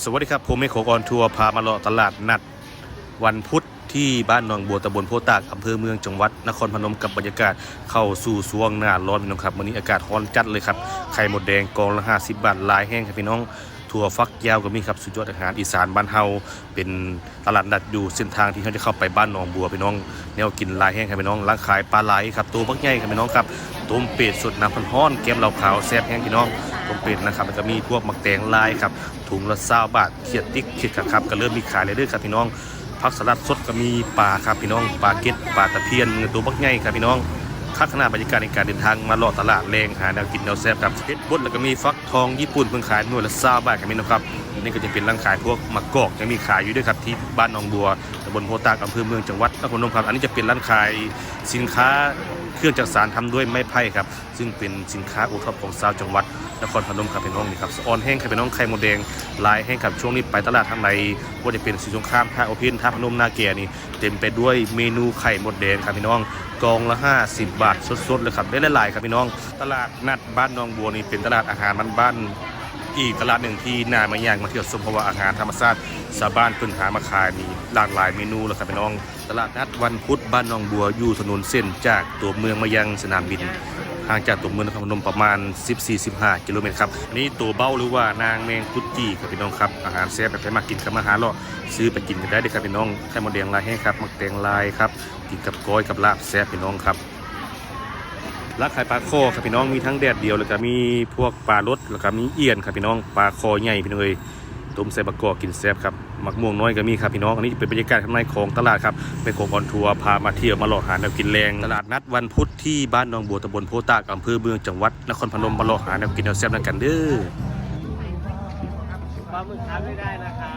สวัสดีครับ ผมเมโคกอนทัวร์พามาเลาะตลาดนัด วันพุธที่บ้านหนองบัวตำบลโพตากอำเภอเมืองจังหวัด นครพนมกับบรรยากาศเข้าสู่ช่วงหน้าร้อนพี่น้องครับวันนี้อากาศร้อนจัดเลยครับไข่หมดแดงกองละห้าสิบบาทลายแห้งครับพี่น้อง ถั่วฟักยาวก็มีครับสุดยอดอาหารอีสานบ้านเฮาเป็นตลาดนัดอยู่เส้นทางที่เขาจะเข้าไปบ้านหนองบัวพี่น้องแนวกินลายแห้งครับพี่น้องร้านขายปลาไหลครับตัวบักใหญ่ครับพี่น้องครับต้มเป็ดสดน้ำพันห้อนแกมเหลาขาวแซ่บแห้งพี่น้องต้มเป็ดนะครับแล้วก็มีพวกหมักแตงลายครับถุงละ20บาทเขียดติ๊กเขียดครับครับก็เริ่มมีขายเลยเด้วยครับพี่น้องผักสลัดสดก็มีปลาครับพี่น้องปลาเก็ดปลาตะเพียนเงินตัวบักใหญ่ครับพี่น้อง คักขนาดบรรยากาศในการเดินทางมาลอดตลาดแรงหาแนวกินแนวแซ่บครับเพชรบดแล้วก็มีฟักทองญี่ปุ่นเพิ่งขายหน่วยละซาบาทกันมีนะครับนี่ก็จะเป็นร้านขายพวกมะกอกยังมีขายอยู่ด้วยครับที่บ้านหนองบัวตำบลโพตากอำเภอเมืองจังหวัดนครพนมครับอันนี้จะเป็นร้านขายสินค้า เครื่องจักสารทำด้วยไม้ไผ่ครับ ซึ่งเป็นสินค้าโอท็อปของชาวจังหวัดนครพนมครับเป็นห้องนี่ครับสะออนแห้งครับเป็นห้องไข่มดแดงลายแห้งครับช่วงนี้ไปตลาดทางในว่าจะเป็นสีสงครามท่าโอเพนท่าพนมนาเกียนี่เต็มไปด้วยเมนูไข่มดแดงครับพี่น้องกองละ 50 บาทสดๆเลยครับได้หลายๆครับพี่น้อง ตลาดนัดบ้านนองบัวนี่เป็นตลาดอาหารบ้านๆ อีกตลาดหนึ่งที่น่ามาย่างมาเที่ยวชมเพราะว่าอาหารธรรมชาติชาวบ้านเพิ่นหามาขายมีหลากหลายเมนูเลยครับพี่น้อง ตลาดนัดวันพุธบ้านหนองบัวอยู่ถนนเส้นจากตัวเมืองมายังสนามบินห่างจากตัวเมืองนครพนมประมาณ 14-15 กิโลเมตรครับอันนี่ตัวเบ้าหรือว่านางแมงคุดจีครับพี่น้องครับ อาหารแซ่บแบบใครมากินครับมาหาเลาะซื้อไปกินกันได้เลยครับพี่น้องไข่มดแดงลายแห้งครับมักแตงลายครับกินกับก้อยกับลาบแซ่บพี่น้องครับ ร้านขายปลาคอครับพี่น้องมีทั้งแดดเดียวแล้วก็มีพวกปลารสแล้วก็มีเอียนครับพี่น้องปลาคอใหญ่พี่น้องเอ้ยต้มใส่บะกอกกินแซ่บครับหมักม่วงน้อยก็มีครับพี่น้องอันนี้เป็นบรรยากาศข้างในของตลาดครับเป็นของออนทัวร์พามาเที่ยวมาหลอกหาแนวกินแรงตลาดนัดวันพุธที่บ้านหนองบัวตำบลโพตากอำเภอเมืองจังหวัดนครพนมมาหลอกหาแนวกินแนวแซ่บนั่นกันเด้อปลาหมึกทานไม่ได้นะคะ